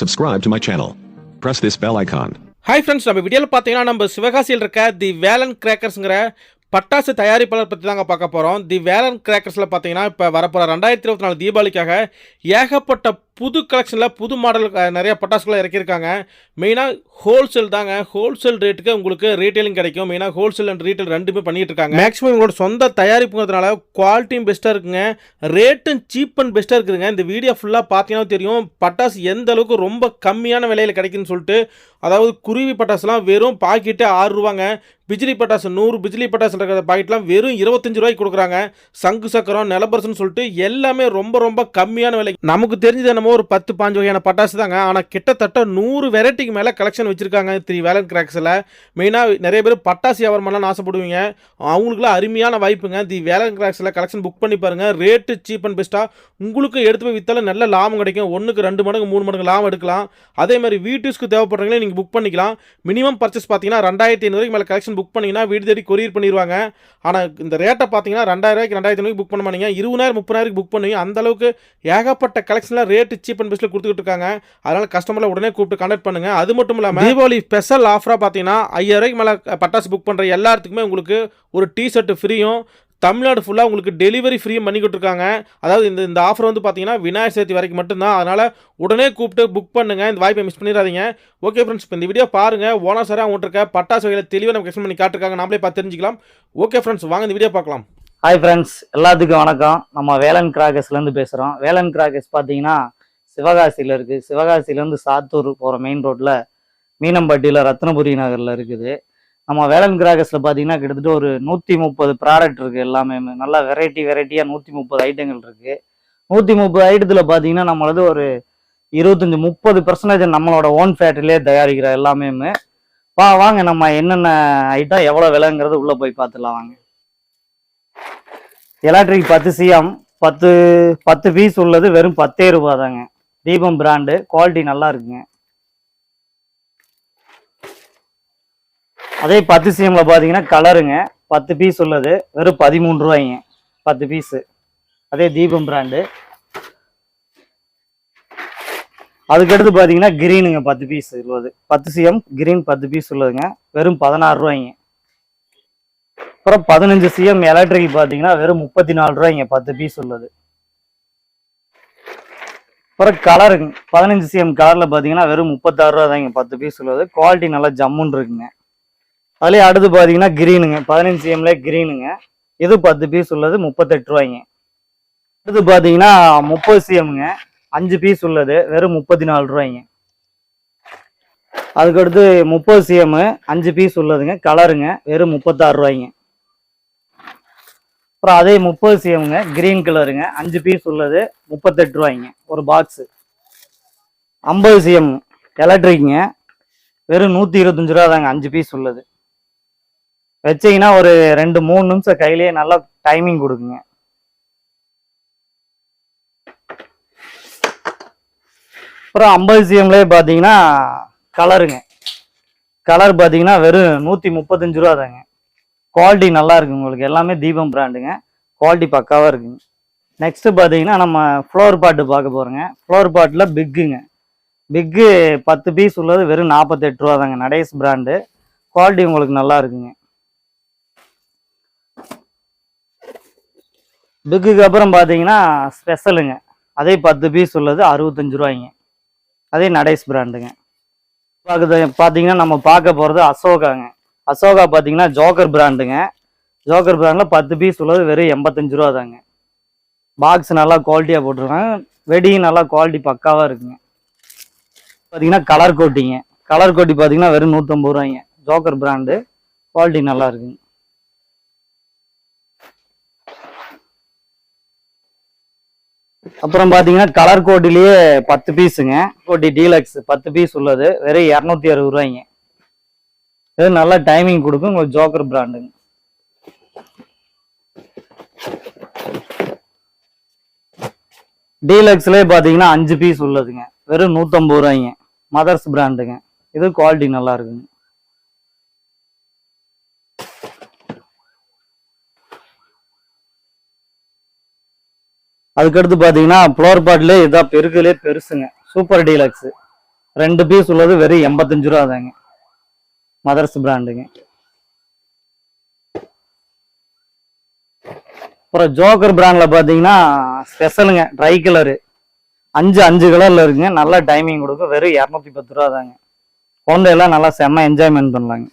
Subscribe to my channel. Press this bell icon. Hi friends நம்ம வீடியோவில் பார்த்தீங்கன்னா நம்ம சிவகாசியில் இருக்க தி வேலன் கிராக்கர்ஸுங்கிற பட்டாசு தயாரிப்பாளர் பற்றி தாங்க பார்க்க போகிறோம் தி வேலன் கிராக்கர்ஸில் பார்த்தீங்கன்னா இப்போ வரப்போகிற ரெண்டாயிரத்தி இருபத்தி நாலு தீபாவளிக்காக ஏகப்பட்ட புது கலெக்ஷனில் புது மாடல் நிறைய பட்டாசுகளை இறக்கியிருக்காங்க. மெயினாக ஹோல்சேல் தாங்க. ஹோல்சேல் ரேட்டுக்கு உங்களுக்கு ரீட்டைலிங் கிடைக்கும். மெயினாக ஹோல்சேல் அண்ட் ரீட்டைல் ரெண்டுமே பண்ணிட்டு இருக்காங்க. மேக்ஸிமம் உங்களோட சொந்த தயாரிப்புங்கிறதுனால குவாலிட்டியும் பெஸ்ட்டாக இருக்குங்க. ரேட்டும் சீப் அண்ட் பெஸ்ட்டாக இருக்குதுங்க. இந்த வீடியோ ஃபுல்லாக பார்த்தீங்கன்னா தெரியும். பட்டாசு எந்த அளவுக்கு ரொம்ப கம்மியான விலையில் கிடைக்குன்னு சொல்லிட்டு அதாவது குருவி பட்டாசுலாம் வெறும் பாக்கெட்டு ஆறு ரூபாங்க. பிஜிலி பட்டாசு நூறு பிஜிலி பட்டாசு இருக்கிற பாக்கெட்லாம் வெறும் இருபத்தஞ்சு ரூபாய்க்கு கொடுக்குறாங்க. சங்கு சக்கரம் நிலபரசுன்னு சொல்லிட்டு எல்லாமே ரொம்ப ரொம்ப கம்மியான விலை நமக்கு தெரிஞ்சது என்னமோ ஒரு பத்து பாஞ்சு வகையான பட்டாசு தாங்க. ஆனால் கிட்டத்தட்ட நூறு வெரைட்டிக்கு மேலே கலெக்ஷன் வச்சுருக்காங்க த்ரீ வேலன் கிராக்ஸில். மெயினாக நிறைய பேர் பட்டாசு வியாபாரம் பண்ணலாம்னு ஆசைப்படுவீங்க. அவங்களுக்குலாம் அருமையான வாய்ப்புங்க. தி வேலன் கிராக்ஸில் கலெக்ஷன் புக் பண்ணி பாருங்கள் ரேட்டு சீப் அண்ட் பெஸ்ட்டாக உங்களுக்கு எடுத்து போய் வித்தாலும் நல்ல லாபம் கிடைக்கும். ஒன்றுக்கு ரெண்டு மடங்கு மூணு மடங்கு லாபம் எடுக்கலாம். அதே மாதிரி வீட்டுக்கு தேவைப்படுறீங்களே நீங்கள் புக் பண்ணிக்கலாம். மினிமம் பர்ச்சேஸ் பார்த்தீங்கன்னா ரெண்டாயிரத்தி ஐநூறுக்கு மேலே கலெக்ஷன் புக் பண்ணிங்கன்னா வீடு தேடி கொரியர் பண்ணிடுவாங்க ஆனால் இந்த ரேட்டை பார்த்தீங்கன்னா ரெண்டாயிரம் ரூபாய்க்கு ரெண்டாயிரத்தி ஐநூறு புக் பண்ண மாட்டீங்க. இருபதாயிரம் முப்பதாயிரம் புக் பண்ணுவீங்க. அந்த அளவுக்கு ஏகப்பட்ட கலெக்ஷனில் ரேட்டு சீப் அண்ட் பெஸ்ட்டில் கொடுத்துக்கிட்டு இருக்காங்க அதனால் கஸ்டமரில் உடனே கூப்பிட்டு கான்டாக்ட் பண்ணுங்கள் அது மட்டும் இல்லாமல் தீபாவளி ஸ்பெஷல் ஆஃபராக பார்த்தீங்கன்னா ஐயாயிரம் ரூபாய்க்கு மேலே பட்டாசு புக் பண்ணுற எல்லாத்துக்குமே உங்களுக்கு ஒரு டீ ஷர்ட் ஃப்ரீயும் தமிழ்நாடு ஃபுல்லாக உங்களுக்கு டெலிவரி ஃப்ரீயும் பண்ணி கொடுத்துருக்காங்க அதாவது இந்த இந்த ஆஃபர் வந்து பார்த்தீங்கன்னா விநாயகர் சதுர்த்தி வரைக்கும் மட்டும்தான். அதனால் உடனே கூப்பிட்டு புக் பண்ணுங்கள் இந்த வாய்ப்பை மிஸ் பண்ணிடாதீங்க. ஓகே ஃப்ரெண்ட்ஸ் இப்போ இந்த வீடியோ பாருங்கள் ஓனர் சாராக அவங்கள்ட்ட இருக்க பட்டாசு வகையில் தெளிவாக நம்ம எக்ஸ்பிளைன் பண்ணி காட்டுருக்காங்க. நாமளே பார்த்து தெரிஞ்சுக்கலாம். ஓகே ஃப்ரெண்ட்ஸ் வாங்க இந்த வீடியோ பார்க்கலாம். ஹாய் ஃப்ரெண்ட்ஸ் எல்லாத்துக்கும் வணக்கம். நம்ம வேலன் கிராகஸ்லேருந்து பேசுகிறோம் வேலன் கிராகஸ் பார்த்தீங்கன்னா சிவகாசியில் இருக்குது சிவகாசிலேருந்து சாத்தூர் போகிற மெயின் ரோட்டில் மீனம்பட்டியில் ரத்னபுரி நகரில் இருக்குது. நம்ம வேலன் கிராகஸில் பார்த்தீங்கன்னா கிட்டத்தட்ட ஒரு நூற்றி முப்பது ப்ராடக்ட் இருக்குது எல்லாமே. நல்லா வெரைட்டி வெரைட்டியாக நூற்றி முப்பது ஐட்டங்கள் இருக்குது நூற்றி முப்பது ஐட்டத்தில் பார்த்தீங்கன்னா நம்மளது ஒரு இருபத்தஞ்சி முப்பது பர்சன்டேஜ் நம்மளோட ஓன் ஃபேக்ட்ரிலே தயாரிக்கிற எல்லாமே. வா வாங்க நம்ம என்னென்ன ஐட்டம் எவ்வளோ விலைங்கிறது உள்ளே போய் பார்த்துலாம் வாங்க. எலக்ட்ரிக் பத்து சிஎம் பத்து பத்து பீஸ் உள்ளது வெறும் பத்தே ரூபா தாங்க. தீபம் பிராண்டு. குவாலிட்டி நல்லா இருக்குங்க. அதே பத்து சிஎம்ல பார்த்தீங்கன்னா கலருங்க பத்து பீஸ் உள்ளது. வெறும் பதிமூணு ரூபாய்ங்க. பத்து பீஸு அதே தீபம் பிராண்டு. அதுக்கடுத்து பார்த்தீங்கன்னா கிரீனுங்க பத்து பீஸ் உள்ளது. பத்து சிஎம் கிரீன் பத்து பீஸ் உள்ளதுங்க. வெறும் பதினாறு ரூபாய்ங்க. அப்புறம் பதினஞ்சு சிஎம் எலக்ட்ரிக் பார்த்தீங்கன்னா வெறும் முப்பத்தி நாலு ரூபாய்ங்க. பத்து பீஸ் உள்ளது. அப்புறம் கலருங்க பதினஞ்சு சிஎம் கலரில் பார்த்தீங்கன்னா வெறும் முப்பத்தாறு ரூபா தாங்க. பத்து பீஸ் உள்ளது. குவாலிட்டி நல்லா ஜம்முன்னு இருக்குங்க. அதுலேயே அடுத்து பார்த்தீங்கன்னா கிரீனுங்க பதினஞ்சு சிஎம்ல கிரீனுங்க இது பத்து பீஸ் உள்ளது முப்பத்தெட்டு ரூபாய்ங்க. அடுத்து பார்த்தீங்கன்னா முப்பது சிஎம்ங்க அஞ்சு பீஸ் உள்ளது வெறும் முப்பத்தி நாலு ரூபாய்ங்க. அதுக்கடுத்து முப்பது சிஎம் அஞ்சு பீஸ் உள்ளதுங்க. கலருங்க வெறும் முப்பத்தாறு ரூபாய்ங்க. அப்புறம் அதே முப்பது சிஎம்ங்க கிரீன் கலருங்க அஞ்சு பீஸ் உள்ளது முப்பத்தெட்டு ரூபாய்ங்க. ஒரு பாக்ஸு ஐம்பது சிஎம் எலக்ட்ரிக்ங்க வெறும் நூற்றி இருபத்தஞ்சு ரூபா தாங்க அஞ்சு பீஸ் உள்ளது. வச்சீங்கன்னா ஒரு ரெண்டு மூணு நிமிஷம் கையிலேயே நல்லா டைமிங் கொடுக்குங்க. அப்புறம் ஐம்பது சிஎம்லேயே பார்த்தீங்கன்னா கலருங்க கலர் பார்த்தீங்கன்னா வெறும் நூற்றி முப்பத்தஞ்சு ரூபா தாங்க குவாலிட்டி நல்லா இருக்குது உங்களுக்கு. எல்லாமே தீபம் பிராண்டுங்க குவாலிட்டி பக்காவாக இருக்குங்க. நெக்ஸ்ட்டு பார்த்தீங்கன்னா நம்ம ஃப்ளோர் பாட்டு பார்க்க போகிறோங்க ஃப்ளோர் பாட்டில் பிக்குங்க பிக்கு பத்து பீஸ் உள்ளது வெறும் நாற்பத்தெட்டு ரூபா தாங்க நடேஸ் பிராண்டு குவாலிட்டி உங்களுக்கு நல்லா இருக்குங்க பிக்குக்கு அப்புறம் பார்த்தீங்கன்னா ஸ்பெஷலுங்க அதே பத்து பீஸ் உள்ளது அறுபத்தஞ்சு ரூபாய்ங்க. அதே நடேஸ் பிராண்டுங்க பார்க்குது பார்த்தீங்கன்னா நம்ம பார்க்க போகிறது அசோகாங்க. அசோகா பார்த்தீங்கன்னா ஜோக்கர் பிராண்டுங்க. ஜோக்கர் பிராண்டில் பத்து பீஸ் உள்ளது வெறும் எண்பத்தஞ்சு ரூபா தாங்க. பாக்ஸ் நல்லா குவாலிட்டியாக போட்டிருக்காங்க. வெடியும் நல்லா குவாலிட்டி பக்காவாக இருக்குங்க. பார்த்தீங்கன்னா கலர் கோட்டிங்க கலர் கோட்டி பார்த்தீங்கன்னா வெறும் நூற்றம்பது ரூபாய்ங்க. Joker brand. குவாலிட்டி நல்லா இருக்குங்க. அப்புறம் பார்த்தீங்கன்னா கலர் கோட்டிலேயே பத்து பீஸுங்க கோட்டி டீலக்ஸ் பத்து பீஸ் உள்ளது. வெறும் இரநூத்தி அறுபது ரூபாய்ங்க. இது நல்லா டைமிங் கொடுக்கும் உங்களுக்கு ஜோக்கர் பிராண்டுங்க டீலக்ஸ்லேயே பார்த்தீங்கன்னா அஞ்சு பீஸ் உள்ளதுங்க. வெறும் நூற்றம்பது ரூபாய்ங்க. மதர்ஸ் பிராண்டுங்க இது குவாலிட்டி நல்லா இருக்குங்க. அதுக்கடுத்து பார்த்தீங்கன்னா ஃப்ளோர் பாட்டிலே இதான் பெருக்குலே பெருசுங்க. சூப்பர் டீலக்ஸு ரெண்டு பீஸ் உள்ளது வெறும் எண்பத்தஞ்சு ரூபா தாங்க. மதர்ஸ் பிராண்டுங்க. அப்புறம் ஜோக்கர் பிராண்ட்ல பாத்தீங்கன்னா ஸ்பெஷலுங்க ட்ரை கலரு. அஞ்சு அஞ்சு கலர்ல இருக்குங்க. நல்ல டைமிங் கொடுக்கும். வெறும் இரநூத்தி பத்து ரூபா தாங்க குழந்தையெல்லாம் நல்லா செம்ம என்ஜாய்மெண்ட் பண்ணலாங்க.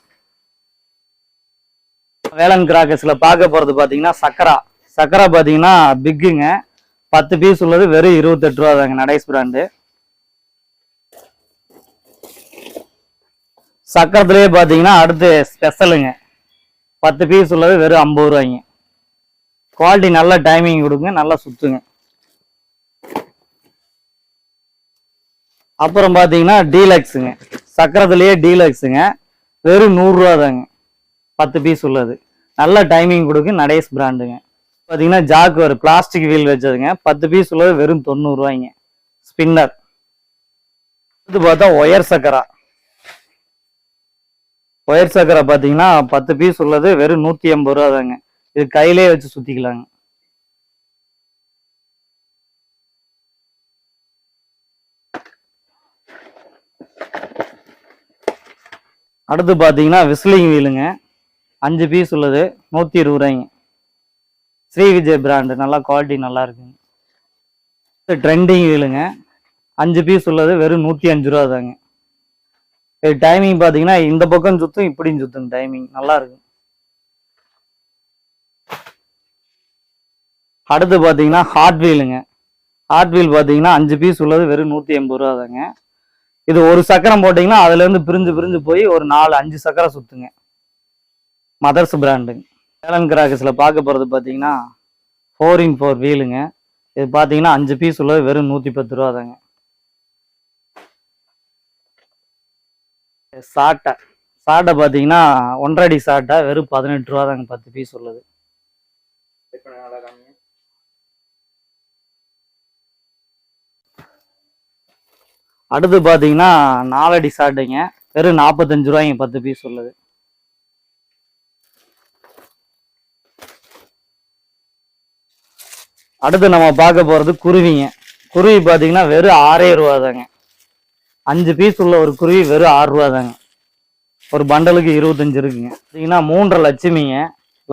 வேலன் கிராக்கர்ஸ்ல பார்க்க போறது பாத்தீங்கன்னா சக்கரா. சக்கரா பாத்தீங்கன்னா பிக்குங்க. பத்து பீஸ் உள்ளது வெறும் இருபத்தெட்டு ரூபா தாங்க நடேஸ் பிராண்டு. சக்கரத்துலேயே பார்த்தீங்கன்னா அடுத்து ஸ்பெஷலுங்க பத்து பீஸ் உள்ளது வெறும் ஐம்பது ரூபாய்ங்க. குவாலிட்டி நல்ல டைமிங் கொடுங்க நல்லா சுத்துங்க. அப்புறம் பார்த்தீங்கன்னா டீலக்ஸுங்க சக்கரத்துலேயே டீலக்ஸுங்க வெறும் நூறுரூவா தாங்க. பத்து பீஸ் உள்ளது. நல்ல டைமிங் கொடுக்கு நடேஸ் பிராண்டுங்க பார்த்தீங்கன்னா ஜாக்கு ஒரு பிளாஸ்டிக் வீல் வச்சதுங்க. பத்து பீஸ் உள்ளது வெறும் தொண்ணூறுரூவாய்ங்க ஸ்பின்னர் அடுத்து பார்த்தா ஒயர் சக்கரா. ஒயர் சக்கரை பார்த்தீங்கன்னா பத்து பீஸ் உள்ளது வெறும் நூற்றி எண்பது ரூபா தாங்க இது கையிலே வச்சு சுற்றிக்கலாங்க அடுத்து பார்த்தீங்கன்னா விஸ்லிங் வீலுங்க. அஞ்சு பீஸ் உள்ளது நூற்றி இருபது ரூபாய்ங்க. ஸ்ரீ விஜய் பிராண்டு நல்லா குவாலிட்டி நல்லா இருக்குங்க. ட்ரெண்டிங் வீலுங்க. அஞ்சு பீஸ் உள்ளது வெறும் நூற்றி அஞ்சு ரூபா தாங்க டைமிங் பார்த்தீங்கன்னா இந்த பக்கம் சுத்தும் இப்படியும் சுத்தும் டைமிங் நல்லா இருக்கும். அடுத்து பார்த்தீங்கன்னா ஹார்ட் வீலுங்க ஹார்ட் வீல் பார்த்தீங்கன்னா அஞ்சு பீஸ் உள்ளது வெறும் நூற்றி எண்பது ரூபா தாங்க. இது ஒரு சக்கரம் போட்டிங்கன்னா அதுலேருந்து பிரிஞ்சு பிரிஞ்சு போய் ஒரு நாலு அஞ்சு சக்கரம் சுற்றுங்க மதர்ஸ் பிராண்டுங்க சேலன் கிராகஸில் பார்க்க போகிறது பார்த்தீங்கன்னா ஃபோர் இன் ஃபோர் வீலுங்க இது பார்த்தீங்கன்னா அஞ்சு பீஸ் உள்ளது வெறும் நூற்றி பத்து ரூபா தாங்க. சாட்டை. சாட்டை பார்த்தீங்கன்னா ஒன்றரை அடி சாட்டை வெறும் பதினெட்டு ரூபா தாங்க பத்து பீஸ் உள்ளது. அடுத்து பார்த்தீங்கன்னா நாலடி சாட்டைங்க. வெறும் நாற்பத்தஞ்சு ரூபாய்ங்க பத்து பீஸ் உள்ளது. அடுத்து நம்ம பார்க்க போறது குருவிங்க. குருவி பார்த்தீங்கன்னா வெறும் ஆறே ரூபா தாங்க. அஞ்சு பீஸ் உள்ள ஒரு குருவி வெறும் ஆறு ரூபா தாங்க. ஒரு பண்டலுக்கு இருபத்தஞ்சு இருக்குங்க. பார்த்தீங்கன்னா மூன்றரை லட்சுமிங்க.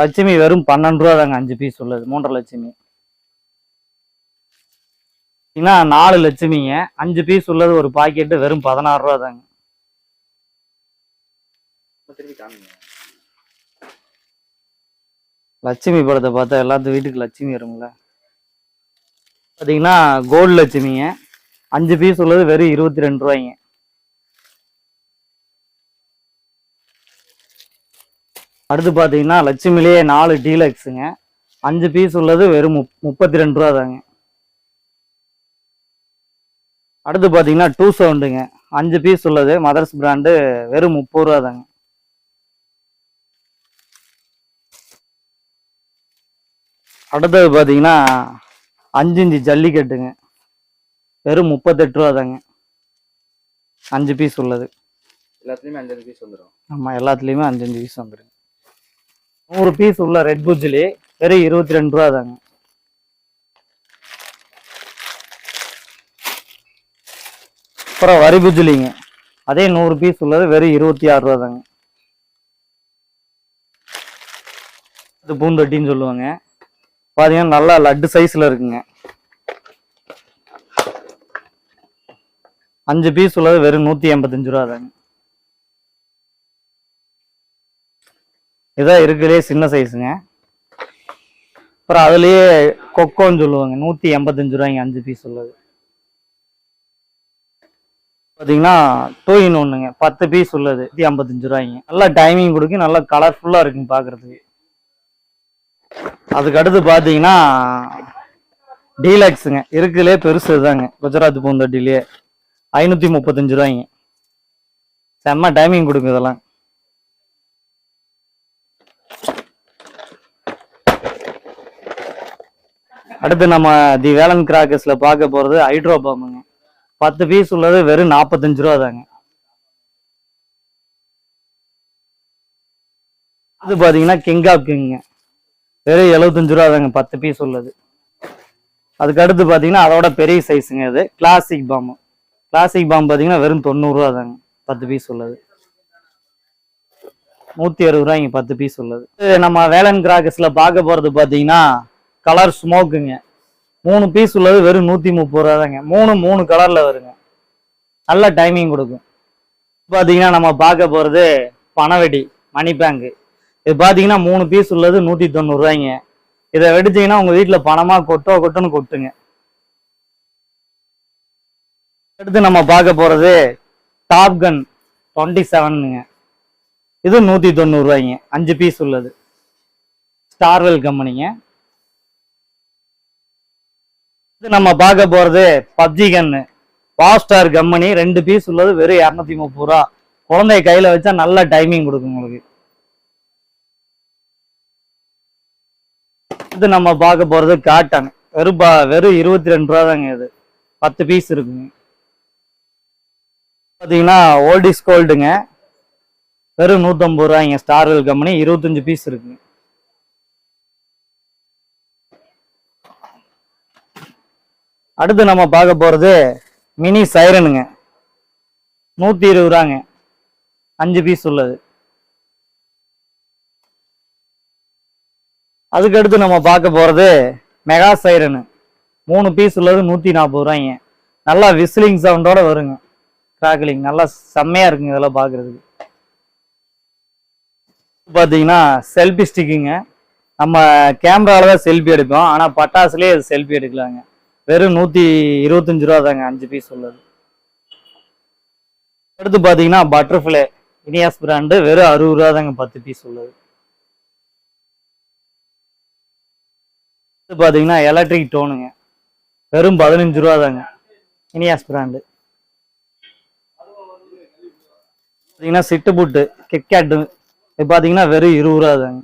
லட்சுமி வெறும் பன்னெண்டு ரூபா தாங்க அஞ்சு பீஸ் உள்ளது மூன்றரை லட்சுமி. பார்த்தீங்கன்னா நாலு லட்சுமிங்க. அஞ்சு பீஸ் உள்ளது ஒரு பாக்கெட்டு வெறும் பதினாறு ரூபா தாங்க. லட்சுமி படத்தை பார்த்தா எல்லாத்து வீட்டுக்கு லட்சுமி வரும்ல. பார்த்தீங்கன்னா கோல்டு லட்சுமிங்க. அஞ்சு பீஸ் உள்ளது வெறும் இருபத்தி ரெண்டு ரூபாய்ங்க. அடுத்து பார்த்தீங்கன்னா லட்சுமிலேயே நாலு டீலக்ஸுங்க. அஞ்சு பீஸ் உள்ளது வெறும் முப் முப்பத்தி ரெண்டு ரூபா தாங்க அடுத்து பார்த்தீங்கன்னா டூ சவுண்டுங்க அஞ்சு பீஸ் உள்ளது மதர்ஸ் பிராண்டு வெறும் முப்பது ரூபா தாங்க அடுத்தது பார்த்தீங்கன்னா அஞ்சு இஞ்சி ஜல்லிக்கட்டுங்க. வெறும் முப்பத்தெட்டு ரூபா தாங்க. அஞ்சு பீஸ் உள்ளது. எல்லாத்துலயுமே அஞ்சஞ்சு பீஸ் வந்துடும் ஆமாம் எல்லாத்துலேயுமே அஞ்சு அஞ்சு பீஸ் வந்துருங்க நூறு பீஸ் உள்ள ரெட் புஜ்லி வெறும் இருபத்தி ரெண்டு ரூபா தாங்க. அப்புறம் வரி புஜ்லிங்க அதே நூறு பீஸ் உள்ளது வெறும் இருபத்தி ஆறு ரூபா தாங்க. இது பூந்தொட்டின்னு சொல்லுவாங்க. பார்த்தீங்கன்னா நல்லா லட்டு சைஸில் இருக்குங்க. அஞ்சு பீஸ் உள்ளது வெறும் நூற்றி எண்பத்தஞ்சு ரூபா தாங்க. இதான் இருக்குலே சின்ன சைஸுங்க அப்புறம் அதுலயே கொக்கோன்னு சொல்லுவாங்க. நூத்தி எண்பத்தஞ்சு ரூபாய்ங்க அஞ்சு பீஸ் உள்ளது. பார்த்தீங்கன்னா டூ இன் ஒன்றுங்க பத்து பீஸ் உள்ளது. நூற்றி ஐம்பத்தஞ்சு ரூபாய்ங்க. நல்லா டைமிங் கொடுக்கும் நல்லா கலர்ஃபுல்லாக இருக்குங்க பார்க்குறதுக்கு அதுக்கு அடுத்து பார்த்தீங்கன்னா டீலக்ஸுங்க இருக்குதுலே பெருசு தாங்க குஜராத் பூந்தொட்டிலேயே. ஐநூத்தி முப்பத்தஞ்சு ரூபாய்ங்க. செம்ம டைமிங் கொடுங்க இதெல்லாம். அடுத்து நம்ம தி வேலன் கிராக்கர்ஸ்ல பார்க்க போறது ஹைட்ரோ பாம்புங்க. பத்து பீஸ் உள்ளது வெறும் நாற்பத்தஞ்சு ரூபா தாங்க. அது பாத்தீங்கன்னா கிங் ஆஃப் வெறும் எழுபத்தஞ்சு ரூபா தாங்க பத்து பீஸ் உள்ளது. அதுக்கு அடுத்து பாத்தீங்கன்னா அதோட பெரிய சைஸுங்க இது. கிளாசிக் பாம்பு பிளாஸ்டிக் பாம்பு பார்த்தீங்கன்னா வெறும் தொண்ணூறுரூவா தாங்க. பத்து பீஸ் உள்ளது. நூற்றி அறுபது ரூபாய்ங்க பத்து பீஸ் உள்ளது. இது நம்ம வேலன் கிராக்கர்ஸில் பார்க்க போகிறது பார்த்தீங்கன்னா கலர் ஸ்மோக்குங்க மூணு பீஸ் உள்ளது வெறும் நூற்றி முப்பது ரூபா தாங்க. மூணு மூணு கலரில் வருங்க. நல்ல டைமிங் கொடுக்கும். பார்த்தீங்கன்னா நம்ம பார்க்க போகிறது பணவெடி மணி பேங்கு இது பார்த்தீங்கன்னா மூணு பீஸ் உள்ளது நூற்றி தொண்ணூறுரூவாய்ங்க இதை வெடிச்சிங்கன்னா உங்கள் வீட்டில் பணமாக கொட்டோ கொட்டோன்னு கொட்டுங்க. அடுத்து நம்ம பார்க்க போகிறது டாப் கன் டுவெண்ட்டி செவனுங்க இது நூற்றி தொண்ணூறுரூவாய்ங்க அஞ்சு பீஸ் உள்ளது. ஸ்டார்வெல் கம்பெனிங்க இது நம்ம பார்க்க போகிறது பப்ஜி கன்னு ஸ்டார் கம்பெனி ரெண்டு பீஸ் உள்ளது. வெறும் இரநூத்தி முப்பது ரூபா. குழந்தைய கையில் வச்சா நல்ல டைமிங் கொடுக்கும் உங்களுக்கு. இது நம்ம பார்க்க போகிறது காட்டன் வெறும் வெறும் இருபத்தி ரெண்டு ரூபா தாங்க இது. பத்து பீஸ் இருக்குங்க. பார்த்தீங்கன்னா இஸ் கோல்டுங்க வெறும் நூற்றம்பது ரூபாய்ங்க ஸ்டார்வெல் கம்பெனி இருபத்தஞ்சு பீஸ் இருக்குங்க அடுத்து நம்ம பார்க்க போகிறது மினி சைரனுங்க நூற்றி இருபது ரூபாங்க அஞ்சு பீஸ் உள்ளது. அதுக்கு அடுத்து நம்ம பார்க்க போகிறது மெகா சைரனு மூணு பீஸ் உள்ளது நூற்றி நாற்பது ரூபாய்ங்க. நல்லா விசிலிங் சவுண்டோட வருங்க. கிராக்கலிங் நல்லா செம்மையாக இருக்குங்க இதெல்லாம் பார்க்குறதுக்கு பார்த்தீங்கன்னா செல்ஃபி ஸ்டிக்குங்க நம்ம கேமராவில் தான் செல்ஃபி எடுப்போம். ஆனால் பட்டாசுலேயே அது செல்ஃபி எடுக்கலாங்க. வெறும் நூற்றி இருபத்தஞ்சு ரூபா தாங்க அஞ்சு பீஸ் உள்ளது. அடுத்து பார்த்தீங்கன்னா பட்டர்ஃப்ளை இனியாஸ் பிராண்டு வெறும் அறுபது ரூபா தாங்க பத்து பீஸ் உள்ளது. அடுத்து பார்த்தீங்கன்னா எலக்ட்ரிக் டோனுங்க வெறும் பதினஞ்சு ரூபா தாங்க இனியாஸ் பிராண்டு பார்த்தீங்கன்னா சிட்டு புட்டு கிட்கேட்டு இது பார்த்தீங்கன்னா வெறும் இருபது ரூபா தாங்க.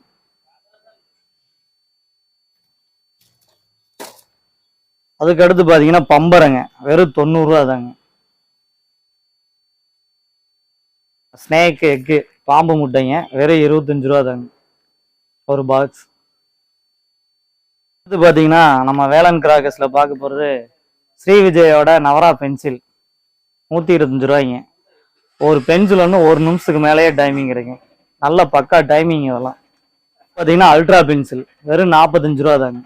அதுக்கடுத்து பார்த்தீங்கன்னா பம்பரங்க வெறும் தொண்ணூறுரூவா தாங்க. ஸ்னேக் எக்கு பாம்பு முட்டைங்க வெறும் இருபத்தஞ்சு ரூபா தாங்க. ஒரு பாக்ஸ் அடுத்து பார்த்தீங்கன்னா நம்ம வேளாண் கிராக்கர்ஸில் பார்க்க போகிறது ஸ்ரீ விஜயோட நவரா பென்சில் நூற்றி இருபத்தஞ்சு ரூபாய்ங்க. ஒரு பென்சில் வந்து ஒரு நிமிஷத்துக்கு மேலேயே டைமிங் கிடைக்கும் நல்ல பக்கா டைமிங் இதெல்லாம். பார்த்தீங்கன்னா அல்ட்ரா பென்சில் வெறும் நாற்பத்தஞ்சு ரூபா தாங்க.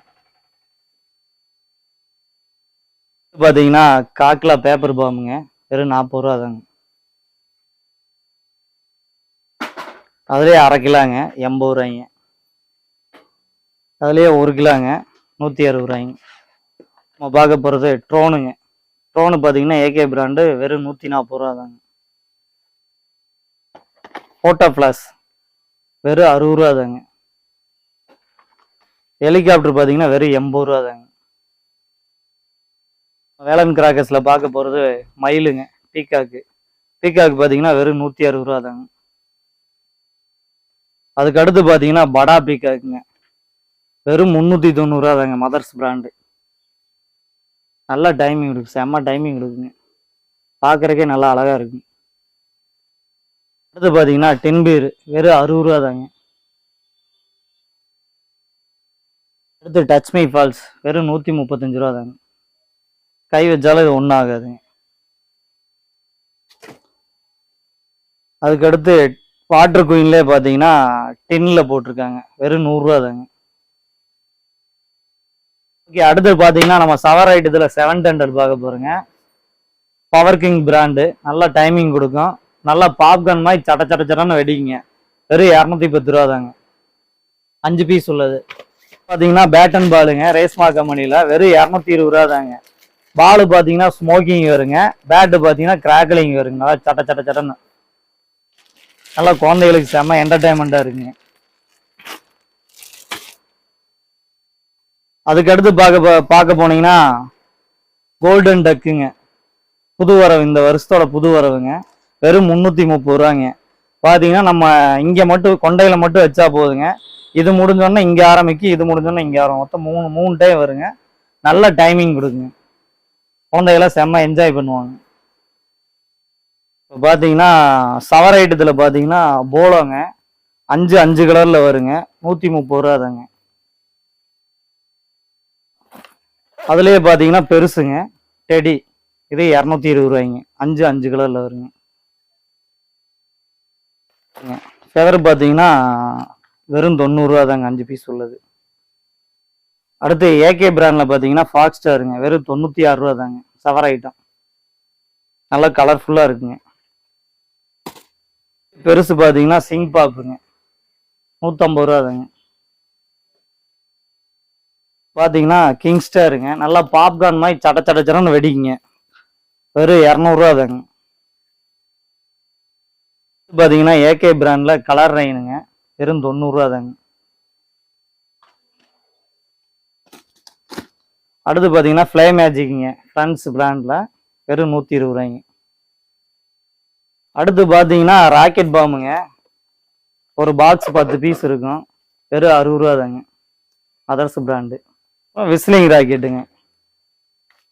பார்த்தீங்கன்னா காக்கில் பேப்பர் பாம்புங்க. வெறும் நாற்பது ரூபா தாங்க. அதுலேயே அரை கிலோங்க. எண்பது ரூபாய்ங்க. அதுலேயே ஒரு கிலோங்க. நூற்றி அறுபது ரூபாய்ங்க. நம்ம பார்க்க போகிறது ட்ரோனுங்க ட்ரோனு பார்த்தீங்கன்னா ஏகே பிராண்டு வெறும் நூற்றி நாற்பது ரூபா தாங்க. ஃபோட்டோ ஃப்ளாஸ் வெறும் அறுபது ரூபா தாங்க. ஹெலிகாப்டர் பார்த்தீங்கன்னா வெறும் எண்பது ரூபா தாங்க. வேலன் கிராக்கர்ஸில் பார்க்க போகிறது மயிலுங்க பீக்காக்கு பீக்காக்கு பார்த்தீங்கன்னா வெறும் நூற்றி அறுபது ரூபா தாங்க. அதுக்கு அடுத்து பார்த்தீங்கன்னா படா பீக்காக்குங்க வெறும் முந்நூற்றி தொண்ணூறுரூவா தாங்க மதர்ஸ் பிராண்டு. நல்லா டைமிங் இருக்கு செம்ம டைமிங் இருக்குங்க. பார்க்குறக்கே நல்லா அழகாக இருக்குங்க. அடுத்து பார்த்தீங்கன்னா டென்பீர் வெறும் அறுபது ரூபா தாங்க. அடுத்து டச் மை ஃபால்ஸ் வெறும் நூற்றி முப்பத்தஞ்சு ரூபா தாங்க. கை வச்சாலும் இது ஒன்றும் ஆகாதுங்க. அதுக்கடுத்து வாட்டர் குயின்லேயே பார்த்தீங்கன்னா டின்னில் போட்டிருக்காங்க வெறும் நூறுரூவா தாங்க. ஓகே அடுத்து பார்த்தீங்கன்னா நம்ம சவர் ஐட்டத்தில் செவன் ஹண்ட்ரட் பார்க்க போகிறோங்க பவர் கிங் பிராண்டு நல்லா டைமிங் கொடுக்கும். நல்லா பாப்கார்ன் மாதிரி சட்ட சட்ட சட்டன்னு வெடிக்குங்க. வெறும் இரநூத்தி பத்து ரூபா தாங்க. அஞ்சு பீஸ் உள்ளது. பார்த்தீங்கன்னா பேட்டன் பாலுங்க ரேஸ்மா கம்பெனியில் வெறும் இரநூத்தி இருபது ரூபா தாங்க. பால் பார்த்தீங்கன்னா ஸ்மோக்கிங் வருங்க. பேட்டு பார்த்தீங்கன்னா கிராக்கலிங் வருங்க. நல்லா சட்ட சட்ட சட்டன்னு நல்லா குழந்தைகளுக்கு செம்ம என்டர்டைன்மெண்ட்டாக இருக்குங்க. அதுக்கடுத்து பார்க்க போ- பார்க்க போனீங்கன்னா கோல்டன் டக்குங்க புது வரவு இந்த வருஷத்தோட புது வரவுங்க வெறும் முந்நூற்றி முப்பது ரூபாங்க. பார்த்தீங்கன்னா நம்ம இங்கே மட்டும் கொண்டையில் மட்டும் வச்சா போதுங்க. இது முடிஞ்சோடனே இங்கே ஆரம்பிக்கும் இது முடிஞ்சோடனே இங்கே ஆரம்பம் மொத்தம் மூணு மூணு டைம் வருங்க. நல்ல டைமிங் கொடுக்குங்க குழந்தைகளாம் செம்ம என்ஜாய் பண்ணுவாங்க. இப்போ பார்த்தீங்கன்னா சவர ஐட்டத்தில் பார்த்தீங்கன்னா போலோங்க. அஞ்சு அஞ்சு கலரில் வருங்க. நூற்றி முப்பது ரூபா தாங்க. அதுலேயே பார்த்தீங்கன்னா பெருசுங்க. டெடி இது இரநூத்தி இருபது ரூபாய்ங்க. அஞ்சு அஞ்சு கலரில் வருங்க. ஃபெதர் பார்த்தீங்கன்னா வெறும் தொண்ணூறுரூவா தாங்க அஞ்சு பீஸ் உள்ளது. அடுத்து ஏகே பிராண்டில் பார்த்தீங்கன்னா ஃபாக்ஸ் ஸ்டாருங்க வெறும் தொண்ணூற்றி ஆறு ரூபா தாங்க சவர் ஐட்டம் நல்லா கலர்ஃபுல்லாக இருக்குங்க. பெருசு பார்த்தீங்கன்னா சிங் பாப்புங்க நூற்றம்பது ரூபா தாங்க பார்த்தீங்கன்னா கிங் ஸ்டாருங்க நல்லா பாப்கார்ன் மாதிரி சட சட சடன்னு வெடிக்குங்க. வெறும் இரநூறுவா தாங்க பார்த்தீங்கன்னா ஏகே பிராண்டில் கலர் ரெயினுங்க வெறும் தொண்ணூறுரூவா தாங்க அடுத்து பார்த்தீங்கன்னா ஃப்ளை மேஜிக்குங்க ஃப்ரெண்ட்ஸ் பிராண்டில் வெறும் நூற்றி இருபது ரூபாய்ங்க. அடுத்து பார்த்தீங்கன்னா ராக்கெட் பாம்புங்க ஒரு பாக்ஸ் பத்து பீஸ் இருக்கும். வெறும் அறுபது ரூபா தாங்க மதர்ஸ் பிராண்டு விஸ்லிங் ராக்கெட்டுங்க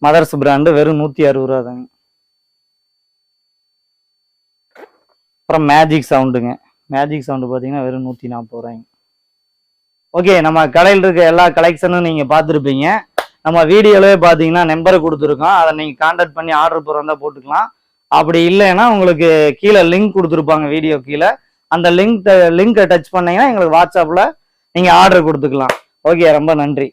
மதர்ஸ் பிராண்டு வெறும் நூற்றி அறுபது ரூபா தாங்க அப்புறம் மேஜிக் சவுண்டுங்க மேஜிக் சவுண்டு பார்த்தீங்கன்னா வெறும் நூற்றி நாற்பது ரூபாய்ங்க. ஓகே நம்ம கடையில் இருக்க எல்லா கலெக்ஷனும் நீங்கள் பார்த்துருப்பீங்க. நம்ம வீடியோலவே பார்த்தீங்கன்னா நம்பர் கொடுத்துருக்கோம். அதை நீங்கள் காண்டாக்ட் பண்ணி ஆர்டர் போகிறதா போட்டுக்கலாம். அப்படி இல்லைன்னா உங்களுக்கு கீழே லிங்க் கொடுத்துருப்பாங்க வீடியோ கீழே. அந்த லிங்க் லிங்கை டச் பண்ணீங்கன்னா எங்களுக்கு வாட்ஸ்அப்பில் நீங்கள் ஆர்டர் கொடுத்துக்கலாம். ஓகே ரொம்ப நன்றி.